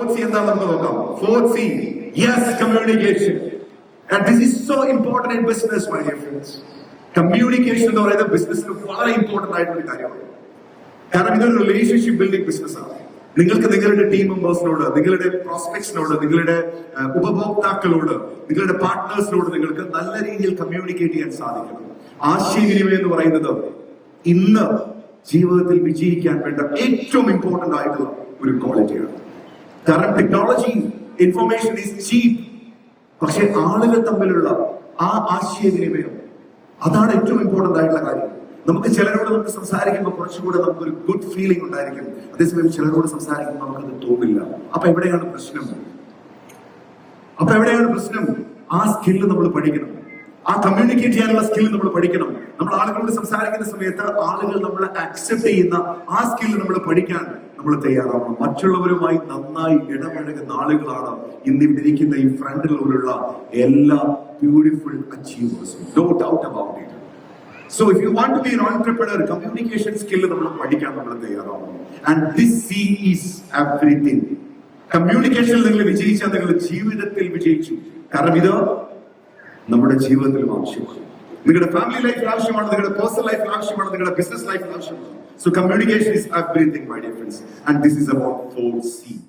Fourth C എന്താണെന്ന് നോക്കാം. Fourth C yes communication and this is so important in business my dear friends communication എന്ന് പറയുന്നത് ബിസിനസ്സിന് വളരെ ഇമ്പോർട്ടന്റ് ആയിട്ടുള്ള കാര്യമാണ്. കാരണം ഇതൊരു റിലേഷൻഷിപ്പ് ബിൽഡിംഗ് ബിസിനസ് ആണ്. നിങ്ങൾക്ക് നിങ്ങളുടെ ടീം മെമ്പേഴ്സിനോട് നിങ്ങളുടെ പ്രോസ്പെക്ട്സിനോട് നിങ്ങളുടെ ഉപഭോക്താക്കളോട് നിങ്ങളുടെ പാർട്ട്നേഴ്സിനോട് നിങ്ങൾക്ക് നല്ല രീതിയിൽ കമ്മ്യൂണിക്കേറ്റ് ചെയ്യാൻ സാധിക്കണം. ആശയവിനിമയം എന്ന് പറയുന്നത് ഇന്ന് ജീവിതത്തിൽ വിജയിക്കാൻ വേണ്ട ഏറ്റവും ഇമ്പോർട്ടന്റ് ആയിട്ടുള്ള ഒരു ക്വാളിറ്റിയാണ് കാരണം ടെക്നോളജി ഇൻഫർമേഷൻ ഈസ് ചീപ്പ് പക്ഷെ ആളുകൾ തമ്മിലുള്ള ആ ആശയവിനിമയം അതാണ് ഏറ്റവും ഇമ്പോർട്ടന്റ് ആയിട്ടുള്ള കാര്യം. നമുക്ക് ചിലരോട് നമുക്ക് സംസാരിക്കുമ്പോൾ കുറച്ചുകൂടെ നമുക്കൊരു ഗുഡ് ഫീലിംഗ് ഉണ്ടായിരിക്കും. അതേസമയം ചിലരോട് സംസാരിക്കുമ്പോൾ നമുക്കത് തോന്നില്ല. അപ്പൊ എവിടെയാണ് പ്രശ്നം? അപ്പൊ എവിടെയാണ് പ്രശ്നം? ആ സ്കില്ല് നമ്മൾ പഠിക്കണം. ആ കമ്മ്യൂണിക്കേറ്റ് ചെയ്യാനുള്ള സ്കില്ല് നമ്മൾ പഠിക്കണം. നമ്മൾ ആളുകളോട് സംസാരിക്കുന്ന സമയത്ത് ആളുകൾ നമ്മളെ അക്സെപ്റ്റ് ചെയ്യുന്ന ആ സ്കില്ല് നമ്മൾ പഠിക്കാൻ നമ്മൾ തയ്യാറാവണം. മറ്റുള്ളവരുമായി നന്നായി ഇടപഴകുന്ന ആളുകളാണ് ഇന്ന് ഇവിടെ ഇരിക്കുന്ന ഈ ഫ്രണ്ടിലുള്ള എല്ലാ beautiful അച്ചീവേഴ്സും doubt so if you want to be an entrepreneur communication skill നമ്മൾ പഠിക്കാൻ നമ്മൾ തയ്യാറാവണം. ആൻഡ് ദിസ് സി ഈസ് കമ്മ്യൂണിക്കേഷനിൽ നിങ്ങൾ വിജയിച്ചാൽ നിങ്ങൾ ജീവിതത്തിൽ വിജയിച്ചു. കാരണം ഇത് നമ്മുടെ ജീവിതത്തിലും ആവശ്യമാണ്. നിങ്ങളുടെ ഫാമിലി ലൈഫിൽ ആവശ്യമാണ് നിങ്ങളുടെ പേഴ്സണൽ ലൈഫിൽ ആവശ്യമാണ് നിങ്ങളുടെ ബിസിനസ് ലൈഫിൽ ആവശ്യമാണ്. So communication is everything my friends and this is about four C